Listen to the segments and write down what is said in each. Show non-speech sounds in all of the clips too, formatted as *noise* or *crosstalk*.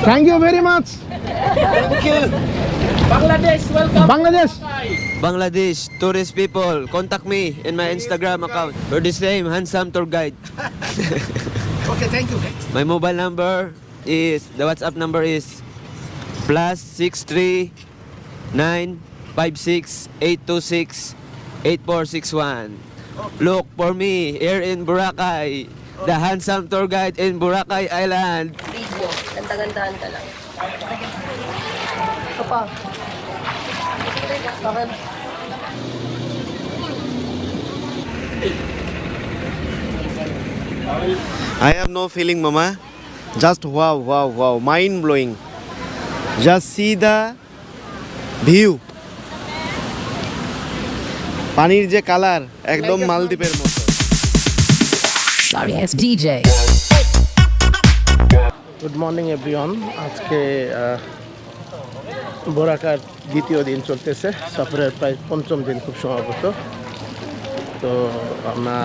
Thank you very much. Thank you, Bangladesh, welcome. Bangladesh. Bangladesh, tourist people, contact me in my Instagram account. For the same, handsome tour guide. *laughs* okay, thank you. My mobile number is, the WhatsApp number is plus 63956826846. Look for me here in Boracay, the handsome tour guide in Boracay Island. Video. Ganda-gandahan ka lang. Ito pa. Bakit? I have no feeling, Mama. Just wow, wow, wow. Mind blowing. Just see the view. পানির যে colour একদম মালদ্বীপের মতো Sorry, it's DJ. Good morning everyone আজকে বোরাকার দ্বিতীয় দিন চলতেছে। সফরের প্রায় পঞ্চম দিন খুব সম্ভবত। তো আমরা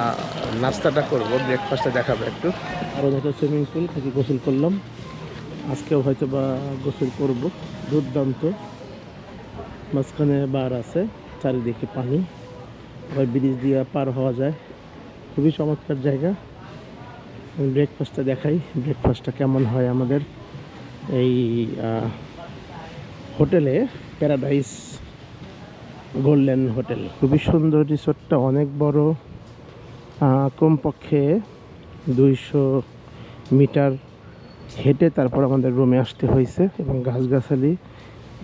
নাস্তাটা করব ব্রেকফাস্টে দেখাবো একটু। আরও দেখো সুইমিং পুল থেকে গোসল করলাম। আজকেও হয়তো বা গোসল করব। দুর্দান্ত। মাঝখানে বার আছে, চারিদিকে পানি। আবার ব্রিজ দিয়ে পার হওয়া যায়। খুবই চমৎকার জায়গা। ব্রেকফাস্টটা দেখাই। ব্রেকফাস্টটা কেমন হয় আমাদের? এই হোটেলে প্যারাডাইস গোল্ডেন হোটেল খুবই সুন্দর রিসোর্টটা, অনেক বড়। কমপক্ষে দুইশো মিটার হেঁটে তারপর আমাদের রুমে আসতে হয়েছে এবং গাছগাছালি,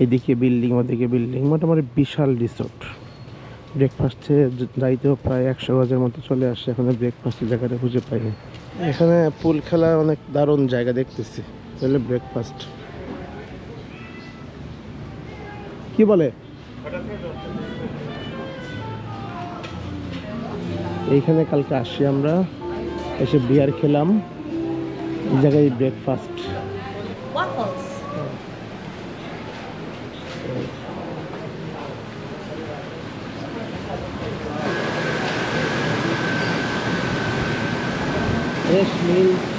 এদিকে বিল্ডিং, ওদিকে বিল্ডিং, মোটামুটি বিশাল রিসোর্ট। ব্রেকফাস্টে যাইতেও প্রায় একশো গজের মতো চলে আসে, এখানে ব্রেকফাস্টের জায়গাটা খুঁজে পাইনি। এখানে পুল খেলা অনেক দারুণ জায়গা দেখতেছি। তাহলে ব্রেকফাস্ট কি বলে? এইখানে কালকে আসি আমরা, এসে বিয়ার খেলাম। এই জায়গায় ব্রেকফাস্ট Amém.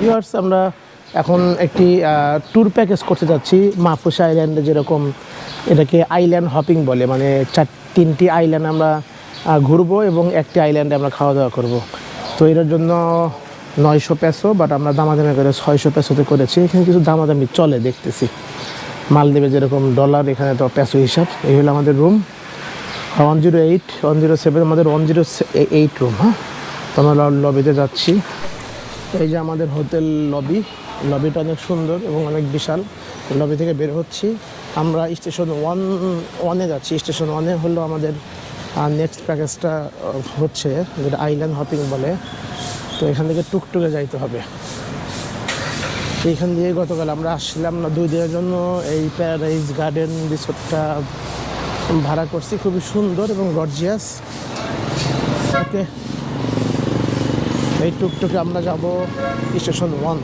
ভিউয়ার্স আমরা এখন একটি ট্যুর প্যাকেজ করতে যাচ্ছি মাহফুস আইল্যান্ডে যেরকম এটাকে আইল্যান্ড হপিং বলে মানে চার, তিনটি আইল্যান্ড আমরা ঘুরবো এবং একটি আইল্যান্ডে আমরা খাওয়া দাওয়া করব। তো এটার জন্য নয়শো পেসো বাট আমরা দামাদামি করে ছয়শো পেসোতে করেছি। এখানে কিছু দামাদামি চলে দেখতেছি। মালদ্বীপে যেরকম ডলার এখানে তো পেসো হিসাব। এই হলো আমাদের room one zero eight one zero seven আমাদের ওয়ান জিরো এইট রুম হ্যাঁ? তো আমরা লবিতে যাচ্ছি। এই যে আমাদের হোটেল লবি, লবিটা অনেক সুন্দর এবং অনেক বিশাল। লবি থেকে বের হচ্ছি। আমরা স্টেশন ওয়ান, ওয়ানে যাচ্ছি। স্টেশন ওয়ানে হলো আমাদের নেক্সট প্যাকেজটা হচ্ছে যেটা আইল্যান্ড হপিং বলে। তো এখান থেকে টুকটুকে যাইতে হবে। এইখান দিয়ে গতকাল আমরা আসছিলাম না, দুই দিনের জন্য এই প্যারাডাইজ গার্ডেন রিসোর্টটা ভাড়া করছি। খুবই সুন্দর এবং গর্জিয়াস ওকে এই টুকটুকে আমরা যাব station one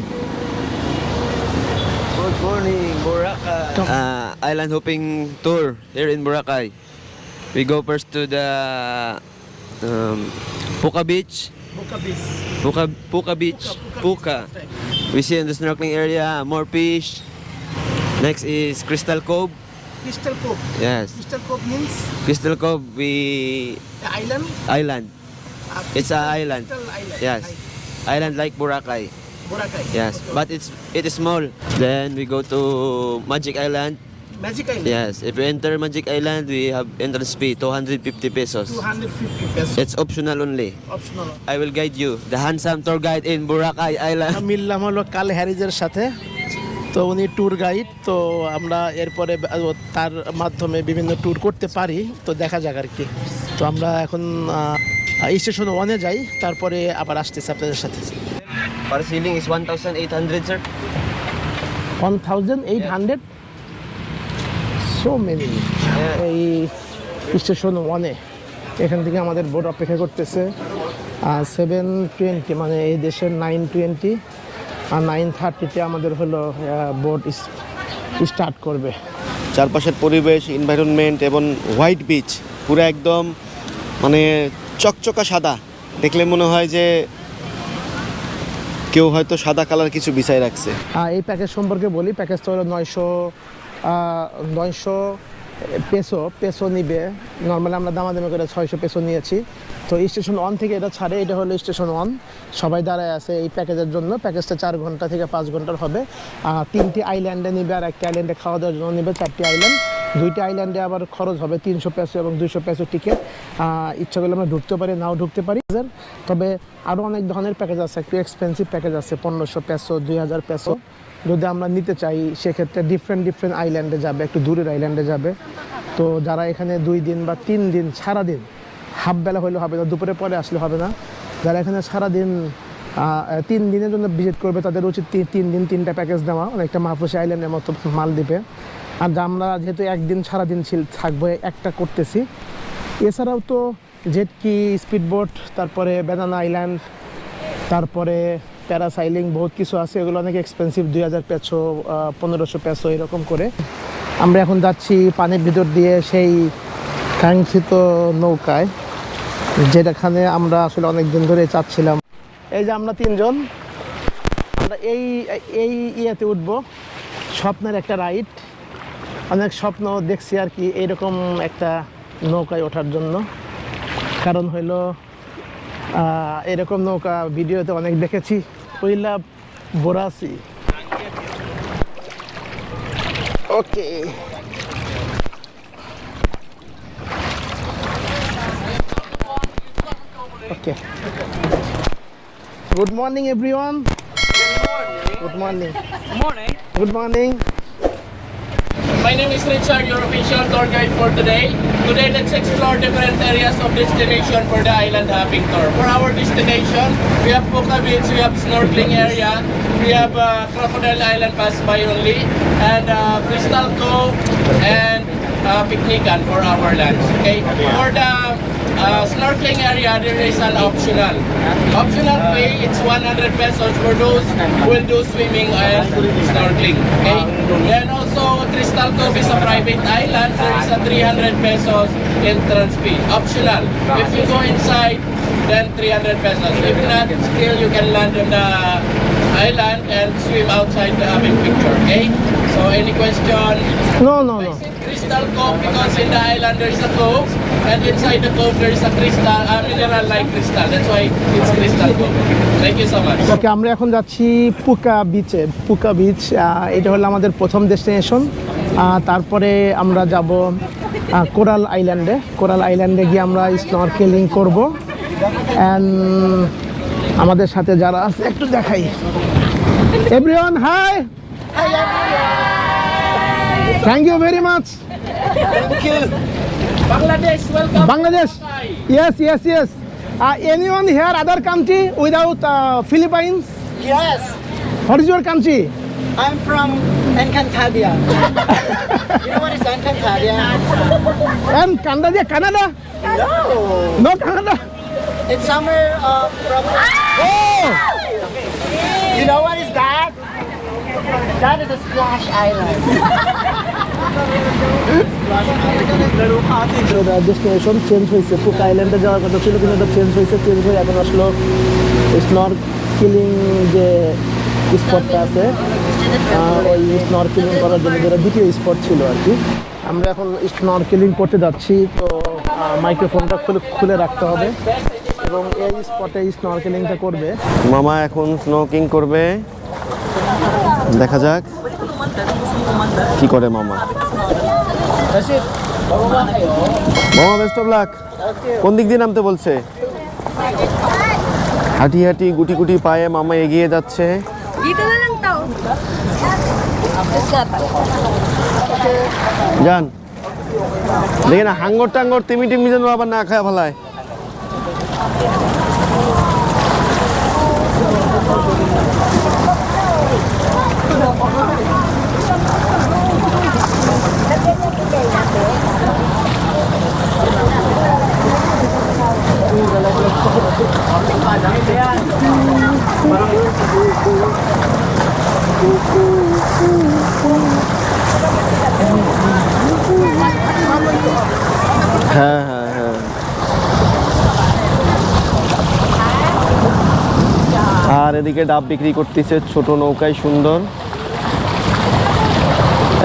Good morning, Boracay. Uh, island hopping tour here in Boracay. We go first to the um, Puka Beach. Puka, Puka Beach. Puka. We see in the snorkeling area more fish. Next is Crystal Cove. Crystal Cove. Yes. Crystal Cove means Crystal Cove, we island. island. Uh, It's a island. Island. Yes. Island like Boracay. Boracay. Yes, Okay. but it's it is small. Then we go to Magic Island. Magic Island. Yes, if we enter Magic Island, we have entrance fee 250 pesos. 250 pesos. It's optional only. Optional I will guide you. The handsome tour guide in Boracay Island. মিললাম হলো কাল হ্যারিজের সাথে তো উনি tour guide তো আমরা এরপরে তার মাধ্যমে বিভিন্ন ট্যুর করতে পারি তো দেখা যাক আর কি তো আমরা এখন স্টেশন ওয়ানে যাই তারপরে আবার আসতেছি আপনাদের সাথে। Ceiling is 1,800, sir. One thousand eight hundred so many এই স্টেশন ওয়ানে এখান থেকে আমাদের বোর্ড অপেক্ষা করতেছে সেভেন টোয়েন্টি মানে এই দেশের নাইন টোয়েন্টি আর নাইন থার্টিতে আমাদের হলো বোট স্টার্ট করবে। চারপাশের পরিবেশ এনভায়রনমেন্ট এবং হোয়াইট বিচ পুরো একদম মানে চকচকা সাদা। দেখলে মনে হয় যে কেউ হয়তো সাদা কালার কিছু বিছাই রাখছে। এই প্যাকেজ সম্পর্কে বলি, প্যাকেজটা হলো নয়শো নয়শো পেসো পেসো নিবে। নর্মালি আমরা দামাদামি করে ছয়শো পেসো নিয়েছি। তো স্টেশন ওয়ান থেকে এটা ছাড়ে, এটা হলো স্টেশন ওয়ান সবাই দাঁড়ায় আছে এই প্যাকেজের জন্য। প্যাকেজটা চার ঘণ্টা থেকে পাঁচ ঘণ্টার হবে। তিনটি আইল্যান্ডে নিবে আর একটা আইল্যান্ডে খাওয়া দাওয়ার জন্য নিবে, চারটি আইল্যান্ড দুইটি আইল্যান্ডে আবার খরচ হবে তিনশো পেসো এবং দুইশো পেসো টিকিট ইচ্ছা করলে আমরা ঢুকতে পারি, নাও ঢুকতে পারি। তবে আরও অনেক ধরনের প্যাকেজ আছে, একটু এক্সপেন্সিভ প্যাকেজ আছে, পনেরোশো পেসো দুই হাজার পেসো যদি আমরা নিতে চাই, সেক্ষেত্রে ডিফারেন্ট ডিফারেন্ট আইল্যান্ডে যাবে, একটু দূরের আইল্যান্ডে যাবে। তো যারা এখানে দুই দিন বা তিন দিন, সারাদিন হাফ বেলা হইলে হবে না, দুপুরে পরে আসলে হবে না। যারা এখানে সারাদিন তিন দিনের জন্য ভিজিট করবে, তাদের উচিত তিন- দিন তিনটা প্যাকেজ নেওয়া অনেকটা মাহফুসি আইল্যান্ডের মতো মালদ্বীপে। আর আমরা যেহেতু একদিন সারাদিন থাকব, একটা করতেছি। এছাড়াও তো জেটকি, স্পিডবোট, তারপরে বেনানা আইল্যান্ড তারপরে প্যারাসাইলিং বহুত কিছু আছে, এগুলো অনেক এক্সপেন্সিভ দুই হাজার পেছো পনেরোশো পেছো, এরকম করে। আমরা এখন যাচ্ছি পানির ভিতর দিয়ে সেই কাঙ্ক্ষিত নৌকায়, যেটাখানে আমরা আসলে অনেক দিন ধরে চাচ্ছিলাম। এই যে আমরা তিনজন, আমরা এই এই ইয়েতে উঠবো, স্বপ্নের একটা রাইড। অনেক স্বপ্ন দেখছি আর কি এইরকম একটা নৌকায় ওঠার জন্য। কারণ হইল এরকম নৌকা ভিডিওতে অনেক দেখেছি। পইলা বোরাসি। Okay. Okay. Good morning everyone. Good morning Morning. Good morning My name is Richard, your official tour guide for today. Today, let's explore different areas of destination for the island hopping tour. For our destination, we have Puka Beach, we have snorkeling area, we have uh, Crocodile Island pass by only, and uh, Crystal Cove, and uh, Picnican for our lunch. Okay. For the uh, snorkeling area, there is an optional. Optional pay, it's 100 pesos for those who will do swimming and snorkeling. Okay? Then also, Crystal Cove is a private island. There is a 300 pesos entrance fee. Optional. If you go inside, then 300 pesos. If not, still you can land on the island and swim outside the big picture. Okay? So any question? No, no, no. Crystal Cove because in the island there is a cove and inside the cove there is a crystal, a mineral like crystal. That's why it's Crystal Cove. Thank you so much. Okay আমরা এখন যাচ্ছি পুকা বিচে পুকা beach এটা হলো আমাদের প্রথম destination তারপরে আমরা যাব কোরাল আইল্যান্ডে কোরাল আইল্যান্ডে গিয়ে আমরা স্নরকেলিং করব অ্যান্ড আমাদের সাথে যারা আছে একটু দেখাই everyone hi thank you very much Thank you. Bangladesh, welcome. Bangladesh. Yes, yes, yes. Uh, anyone here other country without uh, Philippines? Yes. What is your country? I'm from Encantadia. you know what is Encantadia? Encantadia, Canada? No. No, Canada. It's somewhere uh, from. Oh! You know what is that? That is a splash island. splash island. Destination change হয়েছে পুক আইল্যান্ডে যাওয়ার কথা ছিল কিন্তু এটা change হয়েছে change হয়ে এখন আসলো স্নরকেলিং যে স্পটটা আছে ওই স্নরকেলিং করার জন্য যেটা দ্বিতীয় স্পট ছিল আর কি আমরা এখন স্নরকেলিং করতে যাচ্ছি তো মাইক্রোফোনটা খুলে খুলে রাখতে হবে এবং এই স্পটে স্নরকেলিংটা করবে মামা এখন স্নোকিং করবে দেখা যাক। কি করে মামা? মামা বেস্ট অফ লাক কোন দিক দিয়ে নামতে বলছে? হাঁটি হাঁটি, গুটি গুটি পায়ে মামা এগিয়ে যাচ্ছে. যান দেখি না, হাঙ্গর টাঙ্গর, তিমি টিমি যেন আবার না খায় ফেলায় হ্যাঁ হ্যাঁ হ্যাঁ। আর এদিকে ডাব বিক্রি করতেছে ছোট নৌকায় সুন্দর।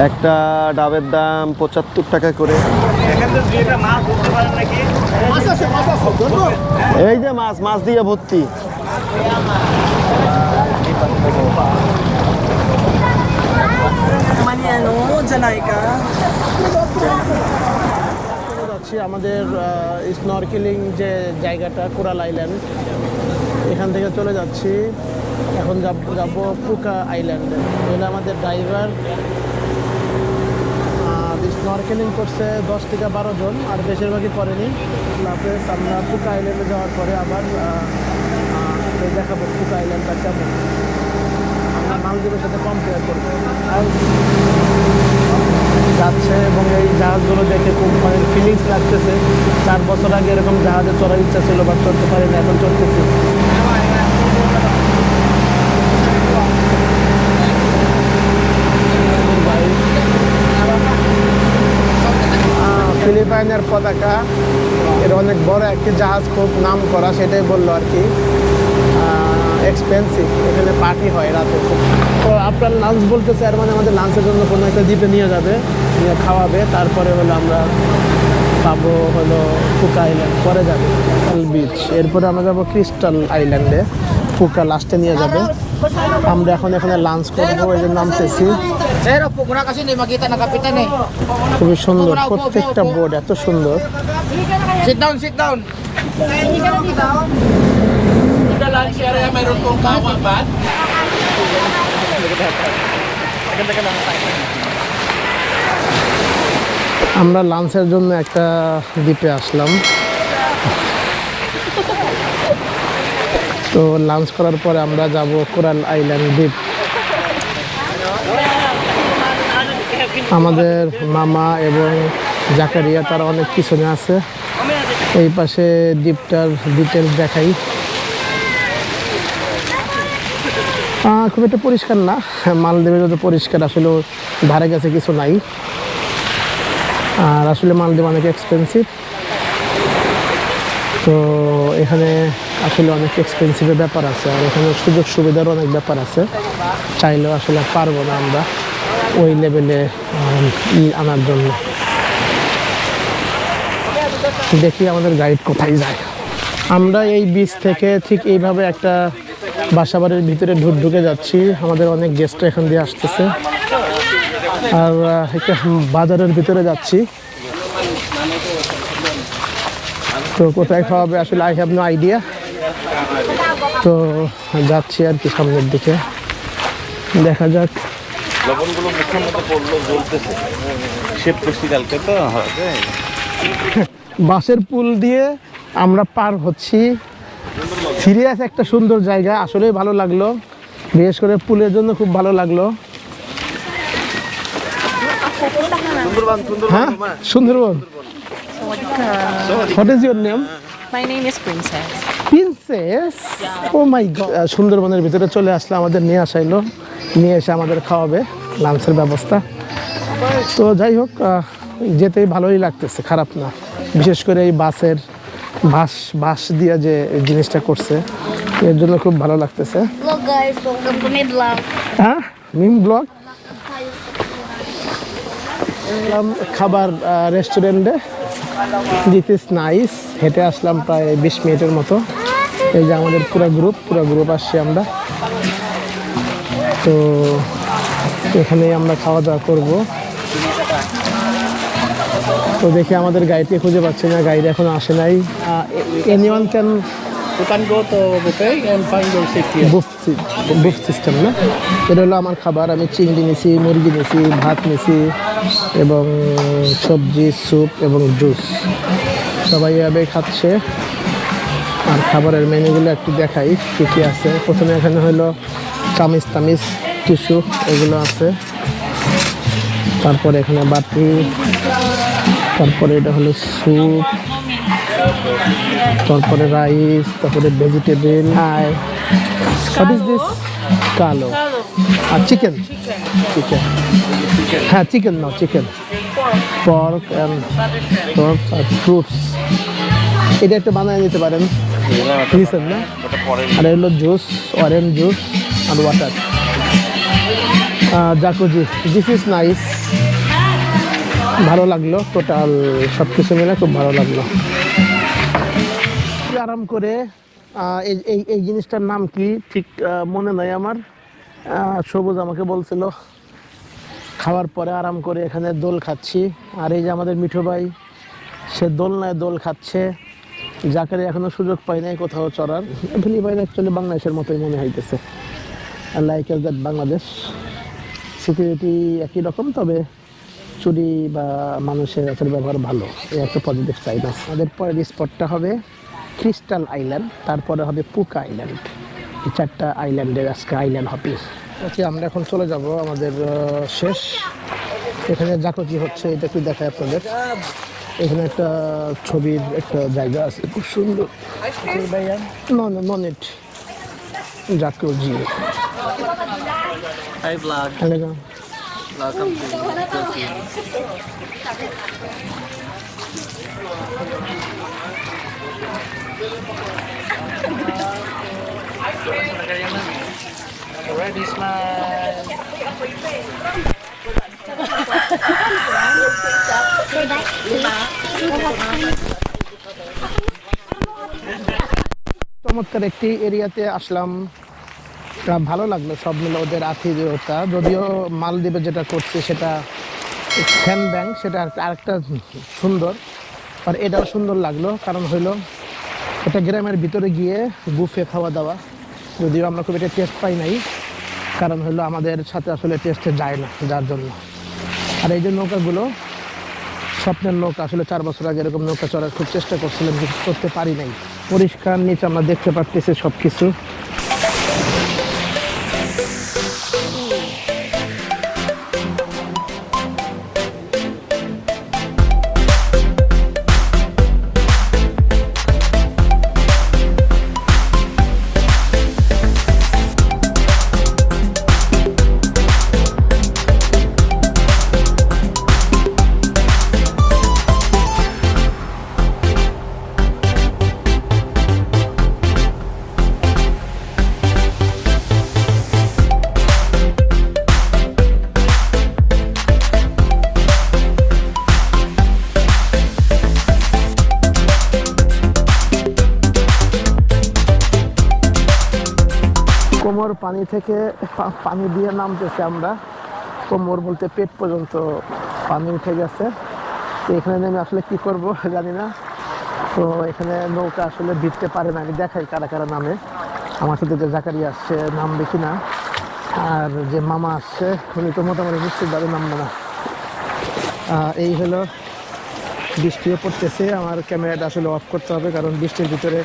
একটা ডাবের দাম পঁচাত্তর টাকা করে। এই যে মাছ মাছ দিয়ে ভর্তি। যাচ্ছি আমাদের স্নরকেলিং যে জায়গাটা কোরাল আইল্যান্ড এখান থেকে চলে যাচ্ছি। এখন যাব যাব পুকা আইল্যান্ডে এখানে আমাদের ড্রাইভার স্নরকেলিং করছে দশ থেকে বারো জন, আর বেশিরভাগই করেনি। প্লাস আমরা পুকা আইল্যান্ডে যাওয়ার পরে আবার দেখাবো পুকা আইল্যান্ডটা কেমন। মালদ্বীপের সাথে কম্পেয়ার করব। যাচ্ছে এবং এই জাহাজগুলো দেখে খুব মানে ফিলিংস লাগতেছে। চার বছর আগে এরকম জাহাজে চড়ার ইচ্ছা ছিল বাট চড়তে পারি না এখন চড়তেছি। ফিলিপাইনের পতাকা এটা অনেক বড় একটি জাহাজ খুব নাম করা সেটাই বলল আর কি। এক্সপেন্সিভ এখানে পার্টি হয় রাতে। খুব তো আপনার লাঞ্চ বলতেছে আর মানে আমাদের লাঞ্চের জন্য কোনো একটা দ্বীপে নিয়ে যাবে নিয়ে খাওয়াবে তারপরে হলো আমরা পাবো হলো ফুকা আইল্যান্ড পরে যাবে। বিচ এরপরে আমরা যাব ক্রিস্টাল আইল্যান্ডে ফুকা লাস্টে নিয়ে যাবে। আমরা এখন এখানে লাঞ্চ করব এই যে নামতেছি. খুবই সুন্দর প্রত্যেকটা বোর্ড এত সুন্দর। Sit down, sit down. Lunch area, pong. আমরা লাঞ্চের জন্য একটা দ্বীপে আসলাম। তো লাঞ্চ করার পরে আমরা যাব কোরাল আইল্যান্ড দ্বীপ। আমাদের মামা এবং জাকারিয়া তারা অনেক পিছনে আছে। এই পাশে দ্বীপটার ডিটেলস দেখাই। খুব একটা পরিষ্কার না। মালদ্বীপের যত পরিষ্কার আসলে ধারে কাছে কিছু নাই। আর আসলে মালদ্বীপ অনেক এক্সপেন্সিভ তো এখানে আসলে অনেক এক্সপেন্সিভের ব্যাপার আছে। আর এখানে সুযোগ সুবিধার অনেক ব্যাপার আছে। চাইলেও আসলে পারব না আমরা ওই লেভেলে ই আনার জন্য। দেখি আমাদের গাইড কোথায় যায়। আমরা এই বিচ থেকে ঠিক এইভাবে একটা বাসাবাড়ির ভিতরে ঢুক ঢুকে যাচ্ছি। আমাদের অনেক গেস্ট এখান দিয়ে আসতেছে। আর একটা বাজারের ভিতরে যাচ্ছি। তো কোথায় খাওয়াবে আসলে আই হ্যাভ নো আইডিয়া তো যাচ্ছি আর কি সামনের দিকে। দেখা যাক। লবণগুলো মুখের মধ্যে পড়ল জ্বলতেছে। শেপ কালকে তো বাসের পুল দিয়ে আমরা পার হচ্ছি। সিরিয়াস একটা সুন্দর জায়গা আসলেই ভালো লাগল। বিশেষ করে পুলের জন্য খুব ভালো লাগল। হ্যাঁ? Sundarban. What is your name. Princess oh my সুন্দরবনের ভিতরে চলে আসলে আমাদের নিয়ে আসাইলো নিয়ে এসে আমাদের খাওয়াবে লাঞ্চের ব্যবস্থা। তো যাই হোক যেতেই ভালোই লাগতেছে খারাপ না। বিশেষ করে এই বাসের বাস বাস দিয়া যে জিনিসটা করছে এর জন্য খুব ভালো লাগতেছে. হ্যাঁ? মিম ব্লগ খাবার রেস্টুরেন্টে দিস ইজ নাইস হেঁটে আসলাম প্রায় বিশ মিনিটের মতো। এই যে আমাদের পুরো গ্রুপ পুরো গ্রুপ আসছি আমরা। তো এখানে আমরা খাওয়া দাওয়া করব। তো দেখি আমাদের গাইডকে খুঁজে পাচ্ছি না গাইড এখনও আসে নাই। Anyone can You can go to buffet and find your seat here. Buffet buffet system না? এটা হলো আমার খাবার আমি চিংড়ি নিছি মুরগি নিছি ভাত নিছি এবং সবজি স্যুপ এবং জুস। সবাই এভাবে খাচ্ছে। আর খাবারের মেনুগুলো একটু দেখাই কী কী আছে। প্রথমে এখানে হলো চামিচ তামিচ টিস্যু এগুলো আছে। তারপরে এখানে বাটি তারপরে এটা হলো স্যুপ তারপরে রাইস তারপরে ভেজিটেবল। আর হোয়াট ইজ দিস কালো। আর চিকেন? চিকেন। হ্যাঁ chicken now chicken. Pork and pork R fruits এটা একটা বানিয়ে নিতে পারেন। দিয়েছেন না? আর এগুলো juice orange juice R water jacuzzi this is nice ভালো লাগল টোটাল সব কিছু মিলে খুব ভালো লাগল। আরাম করে এই এই জিনিসটার নাম কি? ঠিক মনে নাই আমার। সবুজ আমাকে বলছিল। খাওয়ার পরে আরাম করে এখানে দোল খাচ্ছি। আর এই যে আমাদের মিঠু ভাই, সে দোলনায় দোল খাচ্ছে। যাকে এখনও সুযোগ পাই নাই কোথাও চড়ার। ফিলি ভাই অ্যাকচুয়ালি বাংলাদেশের মতোই মনে হইতেছে। Like as that Bangladesh security একই রকম, তবে চুরি বা মানুষের আসলে ব্যবহার ভালো এই একটা পজিটিভ সাইড আছে। আমাদের পরের স্পটটা হবে ক্রিস্টাল আইল্যান্ড তারপরে হবে পুকা আইল্যান্ড এই চারটা আইল্যান্ডের আজকে আইল্যান্ড হবে ওকে আমরা এখন চলে যাব আমাদের শেষ। এখানে জাকজি হচ্ছে এটা কি দেখায় আপনাদের। এখানে একটা ছবির একটা জায়গা আছে খুব সুন্দর। নন নন ইট জাকজি। Welcome to Philippines. Ready, smile. চমৎকার একটি এরিয়াতে আসলাম ভালো লাগল, সব মিলে ওদের আতিথেয়তা। যদিও মালদ্বীপে যেটা করছে সেটা ফ্যান ব্যাংক সেটা আরেকটা সুন্দর। আর এটাও সুন্দর লাগল, কারণ হইল এটা গ্রামের ভিতরে গিয়ে বুফে খাওয়া দাওয়া। যদিও আমরা খুব এটা টেস্ট পাই নাই, কারণ হলো আমাদের সাথে আসলে টেস্টে যায় না, যার জন্য। আর এই যে নৌকাগুলো, স্বপ্নের নৌকা, আসলে চার বছর আগে এরকম নৌকা চড়ার খুব চেষ্টা করছিলাম করতে পারি নাই। পরিষ্কার নিচে আমরা দেখতে পাচ্ছি সব কিছু কোমর পানি থেকে পানি দিয়ে নামতেছে আমরা। কোমর বলতে পেট পর্যন্ত পানি উঠে গেছে। তো এখানে নেমে আসলে কি করব জানি না। তো এখানে নৌকা আসলে ভিড়তে পারে না। আমি দেখাই কারা কারা নামে। আমার সাথে যে জাকারি আসছে নামবে কি না আর যে মামা আসছে, উনি তো মোটামুটি নিশ্চিতভাবে নামবে না। এই হলো বৃষ্টিও পড়তেছে। আমার ক্যামেরাটা আসলে অফ করতে হবে, কারণ বৃষ্টির ভিতরে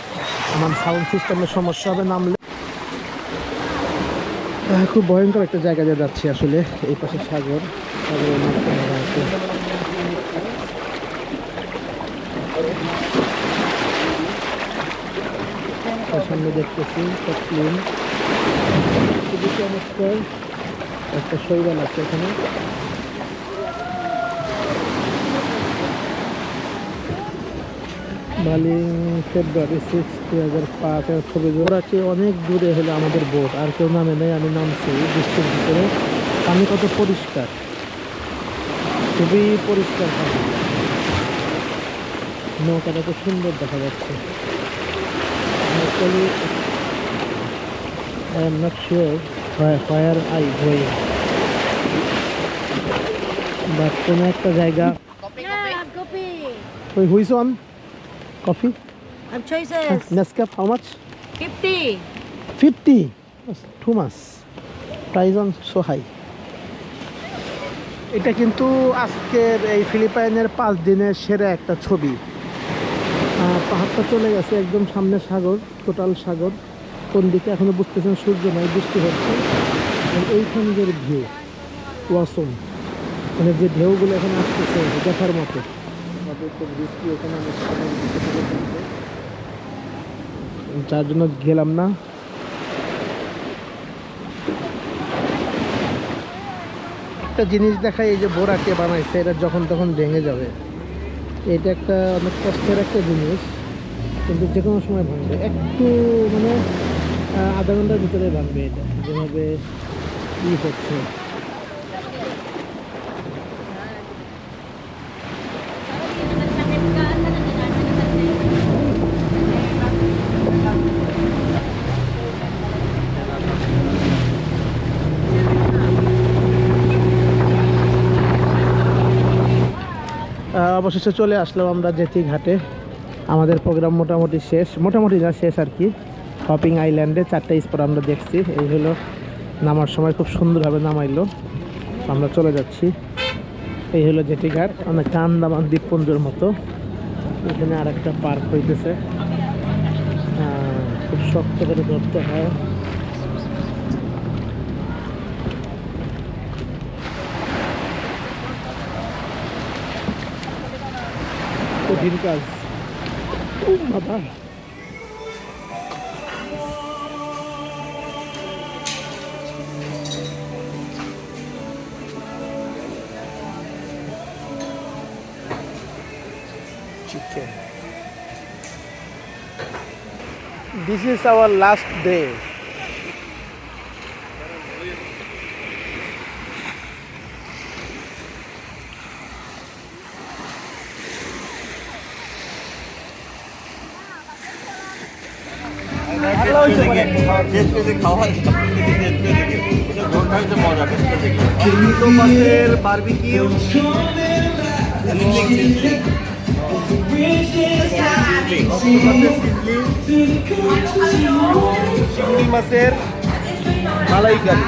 আমার সাউন্ড সিস্টেমের সমস্যা হবে, নামলে খুব ভয়ঙ্কর একটা জায়গা দিয়ে যাচ্ছি আসলে, এই পাশে সাগর, সাগরের সামনে দেখতেছি একটা শৈবাল আছে এখানে। বালিং ফেব্রুয়ারি সিক্স দুই হাজার পাঁচ এর ছবি ওরা কি অনেক দূরে হলো আমাদের বোট আর কেউ নামে নেই আমি নামছি বৃষ্টির ভিতরে। পানি কত পরিষ্কার? খুবই পরিষ্কার পানি নৌকাটা খুব সুন্দর দেখা যাচ্ছে। going. কোনো একটা জায়গা have coffee. ওই on coffee? Have choices. Nescafe how much 50. Fifty too much price on so high এটা কিন্তু আজকের এই ফিলিপাইনের পাঁচ দিনের সেরা একটা ছবি। পাহাড়টা চলে গেছে একদম সামনে সাগর টোটাল সাগর। কোন দিকে এখনও বুঝতেছেন সূর্য নাই বৃষ্টি হচ্ছে। এইখানকার ভিউ ওয়াসম। মানে যে ঢেউগুলো এখানে আসতেছে দেখার মতো। খুব রিস্কি ওখানে। যার জন্য গেলাম না। একটা জিনিস দেখায় এই যে বোরা কে বানাইছে এটা যখন তখন ভেঙে যাবে। এটা একটা অনেক কষ্টের একটা জিনিস কিন্তু যে কোনো সময় ভাঙবে। একটু মানে আধা ঘণ্টার ভিতরে ভাঙবে এটা। যেভাবে ই হচ্ছে। অবশেষে চলে আসলাম আমরা জেতি ঘাটে আমাদের প্রোগ্রাম মোটামুটি শেষ। মোটামুটি না শেষ আর কি। হপিং আইল্যান্ডে চারটে স্পট আমরা দেখছি। এই হলো নামার সময় খুব সুন্দরভাবে নামাইলো। আমরা চলে যাচ্ছি। এই হলো জেটি ঘাট অনেক আন্দামান দ্বীপপুঞ্জের মতো। এখানে আর একটা পার্ক হইতেছে খুব শক্ত করে ধরতে হয়। কঠিন কাজ ও বাবা chicken this is our last day পেঁয়াজ পেঁয়াজে খাওয়া হয় ঘন্টাতে মজা মাছের বার্বিকিউ চিংড়ি মাছের মালাইকারি